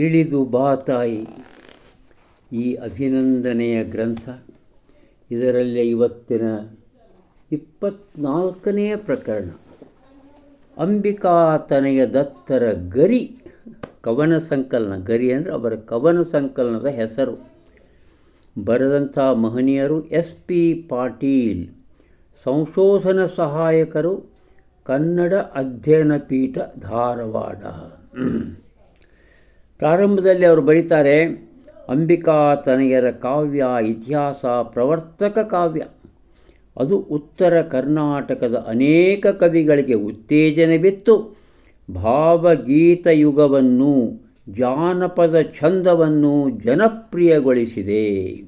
ಇಳಿದು ಬಾ ತಾಯಿ. ಈ ಅಭಿನಂದನೆಯ ಗ್ರಂಥ ಇದರಲ್ಲಿ ಇವತ್ತಿನ ಇಪ್ಪತ್ನಾಲ್ಕನೆಯ ಪ್ರಕರಣ. ಅಂಬಿಕಾತನೆಯ ದತ್ತರ ಗರಿ, ಕವನ ಸಂಕಲನ. ಗರಿ ಅಂದರೆ ಅವರ ಕವನ ಸಂಕಲನದ ಹೆಸರು. ಬರೆದಂಥ ಮಹನೀಯರು ಎಸ್ ಪಿ ಪಾಟೀಲ್, ಸಂಶೋಧನಾ ಸಹಾಯಕರು, ಕನ್ನಡ ಅಧ್ಯಯನ ಪೀಠ ಧಾರವಾಡ. ಪ್ರಾರಂಭದಲ್ಲಿ ಅವರು ಬರೀತಾರೆ, ಅಂಬಿಕಾ ತನಯರ ಕಾವ್ಯ ಇತಿಹಾಸ ಪ್ರವರ್ತಕ ಕಾವ್ಯ. ಅದು ಉತ್ತರ ಕರ್ನಾಟಕದ ಅನೇಕ ಕವಿಗಳಿಗೆ ಉತ್ತೇಜನ ಬಿತ್ತು. ಭಾವಗೀತಯುಗವನ್ನು, ಜಾನಪದ ಛಂದವನ್ನು ಜನಪ್ರಿಯಗೊಳಿಸಿದೆ.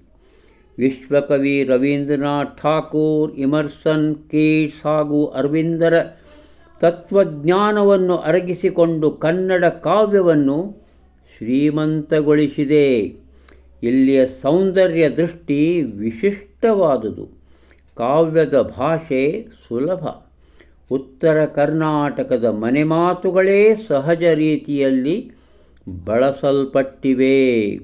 ವಿಶ್ವಕವಿ ರವೀಂದ್ರನಾಥ್ ಠಾಕೂರ್, ಇಮರ್ಸನ್ ಕೀಟ್ಸ್ ಹಾಗೂ ಅರವಿಂದರ ತತ್ವಜ್ಞಾನವನ್ನು ಅರಗಿಸಿಕೊಂಡು ಕನ್ನಡ ಕಾವ್ಯವನ್ನು ಶ್ರೀಮಂತಗೊಳಿಸಿದೆ. ಇಲ್ಲಿಯ ಸೌಂದರ್ಯ ದೃಷ್ಟಿ ವಿಶಿಷ್ಟವಾದುದು. ಕಾವ್ಯದ ಭಾಷೆ ಸುಲಭ. ಉತ್ತರ ಕರ್ನಾಟಕದ ಮನೆಮಾತುಗಳೇ ಸಹಜ ರೀತಿಯಲ್ಲಿ ಬಳಸಲ್ಪಟ್ಟಿವೆ.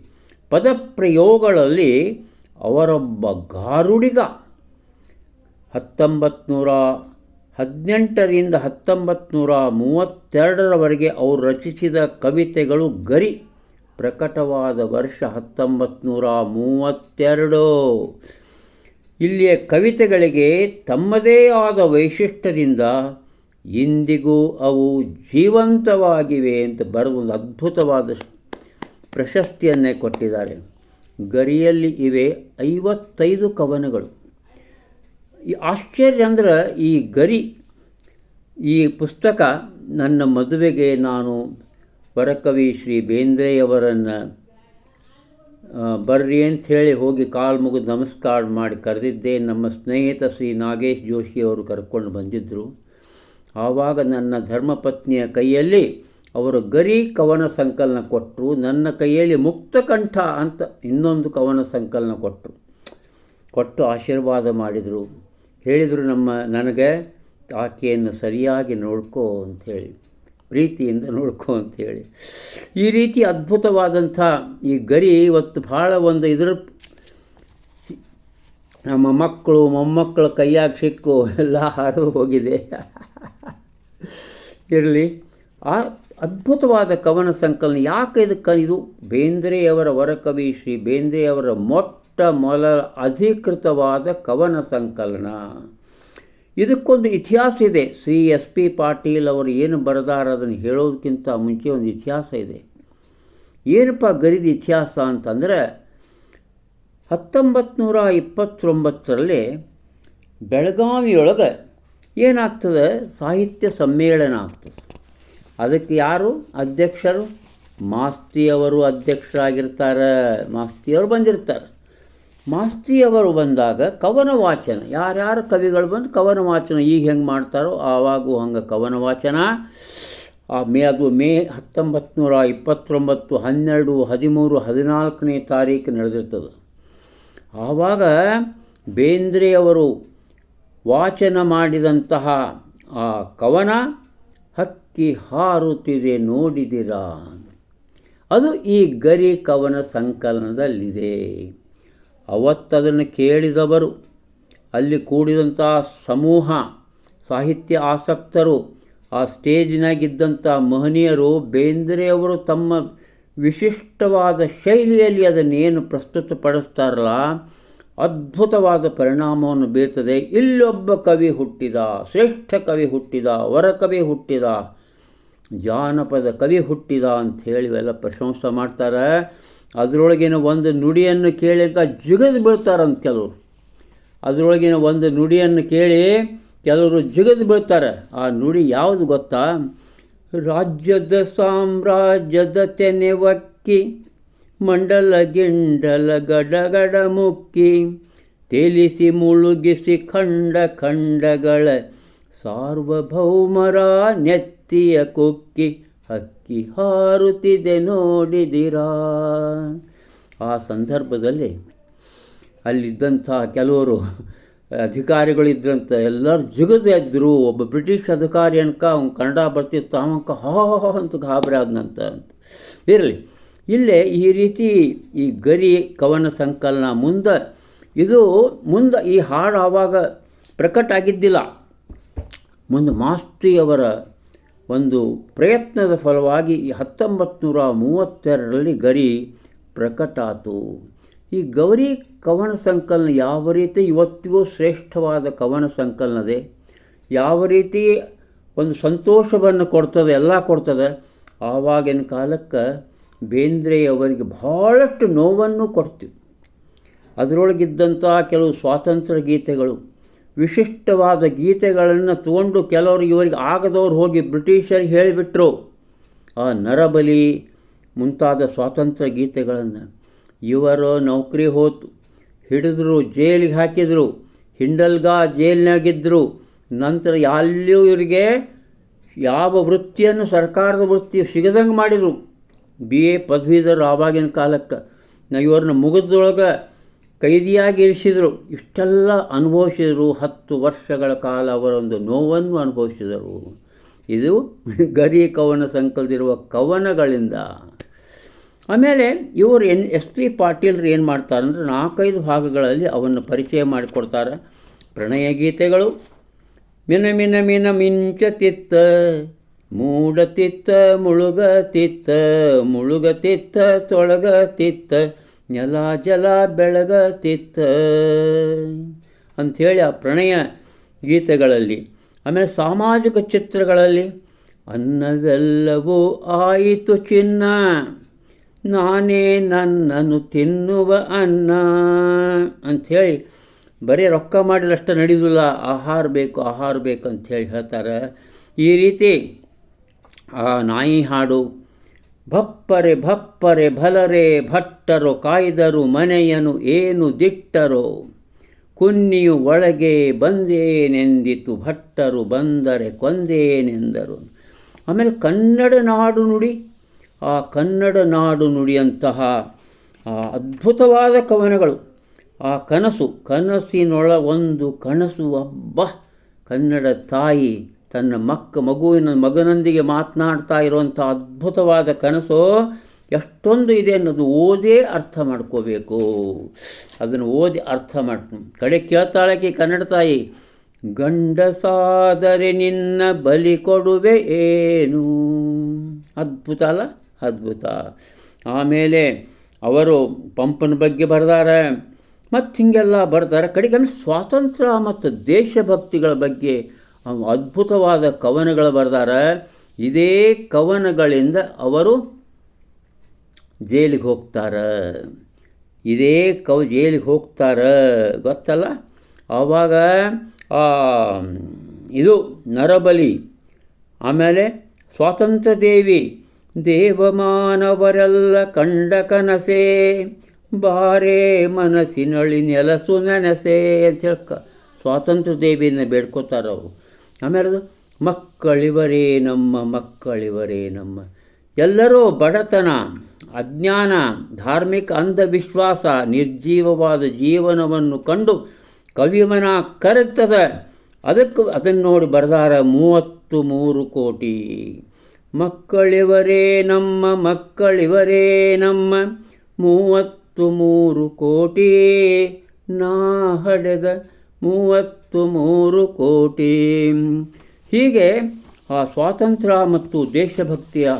ಪದಪ್ರಯೋಗಗಳಲ್ಲಿ ಅವರೊಬ್ಬ ಗಾರುಡಿಗ. ಹತ್ತೊಂಬತ್ತು ನೂರ ಹದಿನೆಂಟರಿಂದ ಹತ್ತೊಂಬತ್ತು ನೂರ ಮೂವತ್ತೆರಡರವರೆಗೆ ಅವರು ರಚಿಸಿದ ಕವಿತೆಗಳು ಗರಿ. ಪ್ರಕಟವಾದ ವರ್ಷ ಹತ್ತೊಂಬತ್ತು ನೂರ ಮೂವತ್ತೆರಡು. ಇಲ್ಲಿಯ ಕವಿತೆಗಳಿಗೆ ತಮ್ಮದೇ ಆದ ವೈಶಿಷ್ಟ್ಯದಿಂದ ಇಂದಿಗೂ ಅವು ಜೀವಂತವಾಗಿವೆ ಅಂತ ಬರೆದು ಒಂದು ಅದ್ಭುತವಾದ ಪ್ರಶಸ್ತಿಯನ್ನೇ ಕೊಟ್ಟಿದ್ದಾರೆ. ಗರಿಯಲ್ಲಿ ಇವೆ ಐವತ್ತೈದು ಕವನಗಳು. ಈ ಆಶ್ಚರ್ಯ ಅಂದ್ರೆ ಈ ಗರಿ, ಈ ಪುಸ್ತಕ ನನ್ನ ಮದುವೆಗೆ ನಾನು ವರಕವಿ ಶ್ರೀ ಬೇಂದ್ರೆಯವರನ್ನು ಬರ್ರಿ ಅಂಥೇಳಿ ಹೋಗಿ ಕಾಲು ಮುಗಿದು ನಮಸ್ಕಾರ ಮಾಡಿ ಕರೆದಿದ್ದೆ. ನಮ್ಮ ಸ್ನೇಹಿತ ಶ್ರೀ ನಾಗೇಶ್ ಜೋಶಿ ಅವರು ಕರ್ಕೊಂಡು ಬಂದಿದ್ದರು ಆವಾಗ ನನ್ನ ಧರ್ಮಪತ್ನಿಯ ಕೈಯಲ್ಲಿ ಅವರು ಗರಿ ಕವನ ಸಂಕಲನ ಕೊಟ್ಟರು ನನ್ನ ಕೈಯಲ್ಲಿ ಮುಕ್ತಕಂಠ ಅಂತ ಇನ್ನೊಂದು ಕವನ ಸಂಕಲನ ಕೊಟ್ಟರು ಕೊಟ್ಟು ಆಶೀರ್ವಾದ ಮಾಡಿದರು. ಹೇಳಿದರು ನಮ್ಮ ನನಗೆ, ಆಕೆಯನ್ನು ಸರಿಯಾಗಿ ನೋಡ್ಕೋ ಅಂಥೇಳಿ. ಪ್ರೀತಿಯಿಂದ ನೋಡ್ಕೋ ಅಂಥೇಳಿ ಈ ರೀತಿ ಅದ್ಭುತವಾದಂಥ ಈ ಗರಿ ಇವತ್ತು ಭಾಳ ಒಂದು ಇದರ ನಮ್ಮ ಮಕ್ಕಳು, ಮೊಮ್ಮಕ್ಕಳ ಕೈಯಾಗ ಸಿಕ್ಕು, ಎಲ್ಲ ಹಾರು ಹೋಗಿದೆ. ಇರಲಿ. ಆ ಅದ್ಭುತವಾದ ಕವನ ಸಂಕಲನ, ಯಾಕೆ ಇದಕ್ಕೆ ಇದು? ಬೇಂದ್ರೆಯವರ ವರಕವಿ ಶ್ರೀ ಬೇಂದ್ರೆಯವರ ಮೊಟ್ಟ ಮೊದಲ ಅಧಿಕೃತವಾದ ಕವನ ಸಂಕಲನ. ಇದಕ್ಕೊಂದು ಇತಿಹಾಸ ಇದೆ. ಶ್ರೀ ಎಸ್ ಪಿ ಪಾಟೀಲ್ ಅವರು ಏನು ಬರೆದಾರ ಅದನ್ನು ಹೇಳೋದಕ್ಕಿಂತ ಮುಂಚೆ ಒಂದು ಇತಿಹಾಸ ಇದೆ. ಏನಪ್ಪ ಗರಿದ ಇತಿಹಾಸ ಅಂತಂದರೆ ಹತ್ತೊಂಬತ್ತು ನೂರ ಇಪ್ಪತ್ತೊಂಬತ್ತರಲ್ಲಿ ಬೆಳಗಾವಿಯೊಳಗೆ ಏನಾಗ್ತದೆ? ಸಾಹಿತ್ಯ ಸಮ್ಮೇಳನ ಆಗ್ತದೆ. ಅದಕ್ಕೆ ಯಾರು? ಅಧ್ಯಕ್ಷರು? ಮಾಸ್ತಿಯವರು ಅಧ್ಯಕ್ಷರಾಗಿರ್ತಾರೆ. ಮಾಸ್ತಿಯವರು ಬಂದಿರ್ತಾರೆ. ಮಾಸ್ತಿಯವರು ಬಂದಾಗ ಕವನ ವಾಚನ ಯಾರ್ಯಾರು ಕವಿಗಳು ಬಂದು ಕವನ ವಾಚನ ಈಗ ಹೆಂಗೆ ಮಾಡ್ತಾರೋ ಆವಾಗೂ ಹಂಗೆ ಕವನ ವಾಚನ ಆ ಮೇ, ಅದು ಮೇ ಹತ್ತೊಂಬತ್ತು ನೂರ ಇಪ್ಪತ್ತೊಂಬತ್ತು, ಹನ್ನೆರಡು, ಹದಿಮೂರು, ಹದಿನಾಲ್ಕನೇ ತಾರೀಕು ನಡೆದಿರ್ತದೆ. ಆವಾಗ ಬೇಂದ್ರೆಯವರು ವಾಚನ ಮಾಡಿದಂತಹ ಆ ಕವನ ಹಕ್ಕಿ ಹಾರುತ್ತಿದೆ ನೋಡಿದಿರಾ. ಅದು ಈ ಗರಿ ಕವನ ಸಂಕಲನದಲ್ಲಿದೆ. ಅವತ್ತದನ್ನು ಕೇಳಿದವರು, ಅಲ್ಲಿ ಕೂಡಿದಂಥ ಸಮೂಹ, ಸಾಹಿತ್ಯ ಆಸಕ್ತರು, ಆ ಸ್ಟೇಜಿನಾಗಿದ್ದಂಥ ಮಹನೀಯರು ಬೇಂದ್ರೆಯವರು ತಮ್ಮ ವಿಶಿಷ್ಟವಾದ ಶೈಲಿಯಲ್ಲಿ ಅದನ್ನೇನು ಪ್ರಸ್ತುತಪಡಿಸ್ತಾರಲ್ಲ, ಅದ್ಭುತವಾದ ಪರಿಣಾಮವನ್ನು ಬೀರ್ತದೆ. ಇಲ್ಲೊಬ್ಬ ಕವಿ ಹುಟ್ಟಿದ, ಶ್ರೇಷ್ಠ ಕವಿ ಹುಟ್ಟಿದ ವರಕವಿ ಹುಟ್ಟಿದ, ಜಾನಪದ ಕವಿ ಹುಟ್ಟಿದ ಅಂತ ಇವೆಲ್ಲ ಪ್ರಶಂಸೆ ಮಾಡ್ತಾರೆ. ಅದರೊಳಗಿನ ಒಂದು ನುಡಿಯನ್ನು ಕೇಳಿ ಜಿಗದು ಬೀಳ್ತಾರಂತ ಕೆಲವರು. ಅದರೊಳಗಿನ ಒಂದು ನುಡಿಯನ್ನು ಕೇಳಿ ಕೆಲವರು ಜಿಗದು ಬೀಳ್ತಾರೆ. ಆ ನುಡಿ ಯಾವುದು ಗೊತ್ತಾ? ರಾಜ್ಯದ ಸಾಮ್ರಾಜ್ಯದ ತೆನೆವಕ್ಕಿ ಮಂಡಲ ಗಿಂಡಲ ಗಡಗಡ ಮುಕ್ಕಿ, ತೇಲಿಸಿ ಮುಳುಗಿಸಿ ಖಂಡ ಖಂಡಗಳ ಸಾರ್ವಭೌಮರ ನೆತ್ತಿಯ ಕುಕ್ಕಿ. ಹಕ್ಕಿ ಹಾರುತ್ತಿದೆ ನೋಡಿದಿರಾ? ಆ ಸಂದರ್ಭದಲ್ಲಿ ಅಲ್ಲಿದ್ದಂಥ ಕೆಲವರು ಅಧಿಕಾರಿಗಳಿದ್ರಂತ ಎಲ್ಲರೂ ಜಿಗದು ಎದ್ದರು ಒಬ್ಬ ಬ್ರಿಟಿಷ್ ಅಧಿಕಾರಿ ಅನ್ಕ ಅವ್ನು ಕನ್ನಡ ಬರ್ತಿತ್ತು. ಅವಂಕ ಹಾ ಅಂತ ಗಾಬರಿ ಆದನಂತ. ಅಂತ ಇರಲಿ. ಇಲ್ಲೇ ಈ ರೀತಿ ಈ ಗರಿ ಕವನ ಸಂಕಲನ ಮುಂದೆ, ಇದು ಮುಂದೆ ಈ ಹಾಡು ಆವಾಗ ಪ್ರಕಟ ಆಗಿದ್ದಿಲ್ಲ. ಮುಂದೆ ಮಾಸ್ತಿಯವರ ಒಂದು ಪ್ರಯತ್ನದ ಫಲವಾಗಿ ಹತ್ತೊಂಬತ್ತು ನೂರ ಮೂವತ್ತೆರಡರಲ್ಲಿ ಗರಿ ಪ್ರಕಟಾತು. ಈ ಗೌರಿ ಕವನ ಸಂಕಲನ ಯಾವ ರೀತಿ ಇವತ್ತಿಗೂ ಶ್ರೇಷ್ಠವಾದ ಕವನ ಸಂಕಲನದೆ, ಯಾವ ರೀತಿ ಒಂದು ಸಂತೋಷವನ್ನು ಕೊಡ್ತದೆ, ಎಲ್ಲ ಕೊಡ್ತದೆ, ಆವಾಗಿನ ಕಾಲಕ್ಕೆ ಬೇಂದ್ರೆಯವರಿಗೆ ಭಾಳಷ್ಟು ನೋವನ್ನು ಕೊಡ್ತೀವಿ ಅದರೊಳಗಿದ್ದಂಥ ಕೆಲವು ಸ್ವಾತಂತ್ರ್ಯ ಗೀತೆಗಳು ವಿಶಿಷ್ಟವಾದ ಗೀತೆಗಳನ್ನು ತಗೊಂಡು ಕೆಲವರು ಇವರಿಗೆ ಆಗದವ್ರು ಹೋಗಿ ಬ್ರಿಟಿಷರಿಗೆ ಹೇಳಿಬಿಟ್ರು. ಆ ನರಬಲಿ ಮುಂತಾದ ಸ್ವಾತಂತ್ರ್ಯ ಗೀತೆಗಳನ್ನು ಇವರು ನೌಕರಿ ಹೋತು, ಹಿಡಿದ್ರು, ಜೈಲಿಗೆ ಹಾಕಿದರು, ಹಿಂಡಲ್ಗಾ ಜೈಲಿನಾಗಿದ್ದರು ನಂತರ ಯಾಲ್ಯೂ ಇವರಿಗೆ ಯಾವ ವೃತ್ತಿಯನ್ನು ಸರ್ಕಾರದ ವೃತ್ತಿ ಸಿಗದಂಗೆ ಮಾಡಿದರು. ಬಿ ಎ ಪದವೀಧರು ಆವಾಗಿನ ಕಾಲಕ್ಕೆ. ಇವ್ರನ್ನ ಮುಗಿದೊಳಗೆ ಕೈದಿಯಾಗಿ ಇರಿಸಿದರು. ಇಷ್ಟೆಲ್ಲ ಅನುಭವಿಸಿದರು. ಹತ್ತು ವರ್ಷಗಳ ಕಾಲ ಅವರೊಂದು ನೋವನ್ನು ಅನುಭವಿಸಿದರು. ಇದು ಗರಿ ಕವನ ಸಂಕಲದಿರುವ ಕವನಗಳಿಂದ. ಆಮೇಲೆ ಇವರು ಎನ್ ಎಸ್ ಪಿ ಪಾಟೀಲ್ರು ಏನು ಮಾಡ್ತಾರೆ ಅಂದರೆ ನಾಲ್ಕೈದು ಭಾಗಗಳಲ್ಲಿ ಅವನ್ನು ಪರಿಚಯ ಮಾಡಿಕೊಡ್ತಾರೆ. ಪ್ರಣಯ ಗೀತೆಗಳು, ಮಿನ ಮಿನ ಮಿನ ಮಿಂಚತಿತ್ತ ಮೂಡತಿತ್ತ ಮುಳುಗತಿತ್ತ ಮುಳುಗತಿತ್ತ ತೊಳಗತಿತ್ತ ನೆಲ ಜಲ ಬೆಳಗತಿತ್ತ. ಅಂಥೇಳಿ ಆ ಪ್ರಣಯ ಗೀತೆಗಳಲ್ಲಿ, ಆಮೇಲೆ ಸಾಮಾಜಿಕ ಚಿತ್ರಗಳಲ್ಲಿ, ಅನ್ನವೆಲ್ಲವೂ ಆಯಿತು ಚಿನ್ನ. ನಾನೇ ನನ್ನನ್ನು ತಿನ್ನುವ ಅನ್ನ. ಅಂಥೇಳಿ ಬರೀ ರೊಕ್ಕ ಮಾಡಿದಷ್ಟು ನಡೆಯುವುದಿಲ್ಲ. ಆಹಾರ ಬೇಕು ಆಹಾರ ಬೇಕು ಅಂಥೇಳಿ ಹೇಳ್ತಾರೆ. ಈ ರೀತಿ ಆ ನಾಯಿ ಹಾಡು ಭಪ್ಪರೆ ಭಪ್ಪರೆ ಭಲರೆ ಭಟ್ಟರು ಕಾಯ್ದರು ಮನೆಯನು ಏನು ದಿಟ್ಟರೋ? ಕುನ್ನಿಯು ಒಳಗೆ ಬಂದೇನೆಂದಿತು ಭಟ್ಟರು ಬಂದರೆ ಕೊಂದೇನೆಂದರು. ಆಮೇಲೆ ಕನ್ನಡ ನಾಡು ನುಡಿ, ಆ ಕನ್ನಡ ನಾಡು ನುಡಿಯಂತಹ ಅದ್ಭುತವಾದ ಕವನಗಳು, ಆ ಕನಸು, ಕನಸಿನೊಳ ಒಂದು ಕನಸು, ಅಬ್ಬ, ಕನ್ನಡ ತಾಯಿ ತನ್ನ ಮಕ್ಕ ಮಗುವಿನ ಮಗನೊಂದಿಗೆ ಮಾತನಾಡ್ತಾ ಇರುವಂಥ ಅದ್ಭುತವಾದ ಕನಸು ಎಷ್ಟೊಂದು ಇದೆ ಅನ್ನೋದು ಓದೇ ಅರ್ಥ ಮಾಡ್ಕೋಬೇಕು. ಅದನ್ನು ಓದಿ ಅರ್ಥ ಮಾಡ್ಕೊ ಕಡೆ ಕೇಳ್ತಾಳಕ್ಕೆ ಕನ್ನಡ ತಾಯಿ ಗಂಡಸಾದರೆ ನಿನ್ನ ಬಲಿ ಕೊಡುವೆ ಏನು? ಅದ್ಭುತ ಅಲ್ಲ? ಅದ್ಭುತ. ಆಮೇಲೆ ಅವರು ಪಂಪನ ಬಗ್ಗೆ ಬರ್ದಾರೆ, ಮತ್ತು ಹೀಗೆಲ್ಲ ಬರ್ತಾರೆ ಕಡೆಗೆ ಸ್ವಾತಂತ್ರ್ಯ ಮತ್ತು ದೇಶಭಕ್ತಿಗಳ ಬಗ್ಗೆ ಅದ್ಭುತವಾದ ಕವನಗಳು ಬರೆದಾರೆ. ಇದೇ ಕವನಗಳಿಂದ ಅವರು ಜೈಲಿಗೆ ಹೋಗ್ತಾರೆ. ಇದೇ ಕವ್, ಜೈಲಿಗೆ ಹೋಗ್ತಾರೆ. ಗೊತ್ತಲ್ಲ? ಆವಾಗ ಇದು ನರಬಲಿ, ಆಮೇಲೆ ಸ್ವಾತಂತ್ರ್ಯ ದೇವಿ, ದೇವಮಾನವರೆಲ್ಲ ಕಂಡ ಕನಸೆ, ಬಾರೇ ಮನಸ್ಸಿನಳಿ ನೆಲಸು ನೆನಸೆ ಅಂತ ಹೇಳ್ಕ, ಸ್ವಾತಂತ್ರ್ಯ ದೇವಿಯನ್ನು ಬೇಡ್ಕೋತಾರೆ ಅವರು. ಆಮೇಲೆ ಮಕ್ಕಳಿವರೇ ನಮ್ಮ ಮಕ್ಕಳಿವರೇ ನಮ್ಮ. ಎಲ್ಲರೂ ಬಡತನ, ಅಜ್ಞಾನ, ಧಾರ್ಮಿಕ ಅಂಧವಿಶ್ವಾಸ, ನಿರ್ಜೀವವಾದ ಜೀವನವನ್ನು ಕಂಡು ಕವಿಮನ ಕರೆತದ. ಅದಕ್ಕೆ ಅದನ್ನು ನೋಡಿ ಬರೆದಾರ ಮೂವತ್ತು ಮೂರು ಕೋಟಿ. ಮಕ್ಕಳಿವರೇ ನಮ್ಮ ಮಕ್ಕಳಿವರೇ ನಮ್ಮ ಮೂವತ್ತು ಮೂರು ಕೋಟಿ ನಾ ಹಡೆದ ಮೂವತ್ತು ಮೂರು ಕೋಟಿ. ಹೀಗೆ ಆ ಸ್ವಾತಂತ್ರ್ಯ ಮತ್ತು ದೇಶಭಕ್ತಿಯ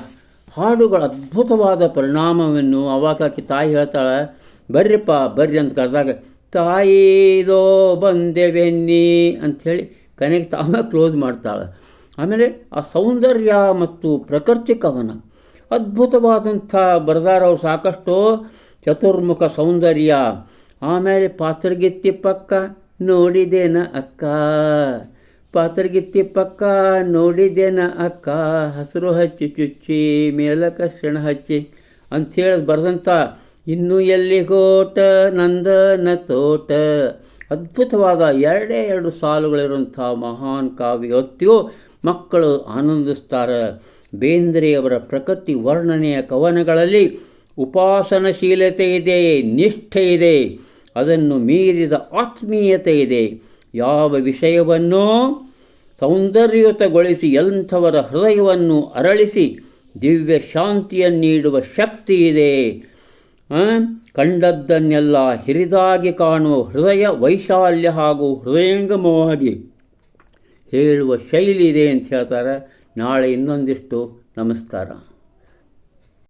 ಹಾಡುಗಳ ಅದ್ಭುತವಾದ ಪರಿಣಾಮವನ್ನು ಅವಾಗಕ್ಕೆ ತಾಯಿ ಹೇಳ್ತಾಳೆ, ಬರ್ರಿಪ್ಪ, ಬರ್ರಿ ಅಂತ ಕರೆದಾಗ, ತಾಯಿದೋ ಬಂದೆವೆನ್ನಿ ಅಂಥೇಳಿ ಕನೆಗೆ ತಾವೇ ಕ್ಲೋಸ್ ಮಾಡ್ತಾಳೆ. ಆಮೇಲೆ ಆ ಸೌಂದರ್ಯ ಮತ್ತು ಪ್ರಕೃತಿ ಕವನ, ಅದ್ಭುತವಾದಂಥ ಬರದಾರವ್ರು ಸಾಕಷ್ಟು ಚತುರ್ಮುಖ ಸೌಂದರ್ಯ. ಆಮೇಲೆ ಪಾತ್ರಗಿತ್ತಿ ಪಕ್ಕ ನೋಡಿದೇನ ಅಕ್ಕ? ಪಾತ್ರಗಿತ್ತಿ ಪಕ್ಕ ನೋಡಿದೇನ ಅಕ್ಕ? ಹಸಿರು ಹಚ್ಚಿ ಚುಚ್ಚಿ, ಮೇಲಕ ಶಣ ಹಚ್ಚಿ ಅಂಥೇಳಿ ಬರೆದಂಥ ಇನ್ನು ಎಲ್ಲಿಗೋಟ ನಂದನ ತೋಟ? ಅದ್ಭುತವಾದ ಎರಡೇ ಎರಡು ಸಾಲುಗಳಿರುವಂಥ ಮಹಾನ್ ಕಾವ್ಯ ಮಕ್ಕಳು ಆನಂದಿಸ್ತಾರೆ. ಬೇಂದ್ರೆಯವರ ಪ್ರಕೃತಿ ವರ್ಣನೆಯ ಕವನಗಳಲ್ಲಿ ಉಪಾಸನಶೀಲತೆ ಇದೆ, ನಿಷ್ಠೆ ಇದೆ. ಅದನ್ನು ಮೀರಿದ ಆತ್ಮೀಯತೆ ಇದೆ. ಯಾವ ವಿಷಯವನ್ನೂ ಸೌಂದರ್ಯಯುತಗೊಳಿಸಿ ಎಂಥವರ ಹೃದಯವನ್ನು ಅರಳಿಸಿ ದಿವ್ಯ ಶಾಂತಿಯನ್ನು ನೀಡುವ ಶಕ್ತಿ ಇದೆ. ಕಂಡದ್ದನ್ನೆಲ್ಲ ಹಿರಿದಾಗಿ ಕಾಣುವ ಹೃದಯ ವೈಶಾಲ್ಯ ಹಾಗೂ ಹೃದಯಂಗಮವಾಗಿ ಹೇಳುವ ಶೈಲಿ ಇದೆ ಅಂತ ಹೇಳ್ತಾರೆ. ನಾಳೆ ಇನ್ನೊಂದಿಷ್ಟು ನಮಸ್ಕಾರ.